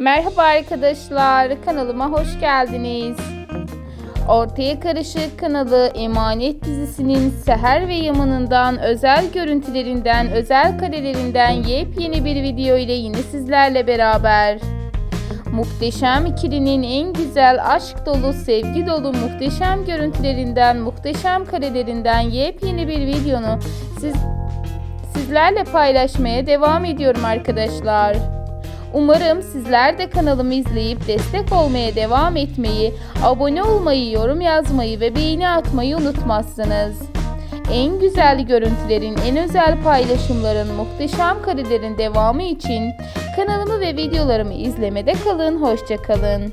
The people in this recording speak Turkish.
Merhaba arkadaşlar, kanalıma hoş geldiniz. Ortaya Karışık kanalı Emanet dizisinin Seher ve Yaman'ından özel görüntülerinden, özel karelerinden yepyeni bir video ile yine sizlerle beraber. Muhteşem ikilinin en güzel aşk dolu, sevgi dolu muhteşem görüntülerinden, muhteşem karelerinden yepyeni bir videonu siz sizlerle paylaşmaya devam ediyorum arkadaşlar. Umarım sizler de kanalımı izleyip destek olmaya devam etmeyi, abone olmayı, yorum yazmayı ve beğeni atmayı unutmazsınız. En güzel görüntülerin, en özel paylaşımların, muhteşem karelerin devamı için kanalımı ve videolarımı izlemede kalın, hoşça kalın.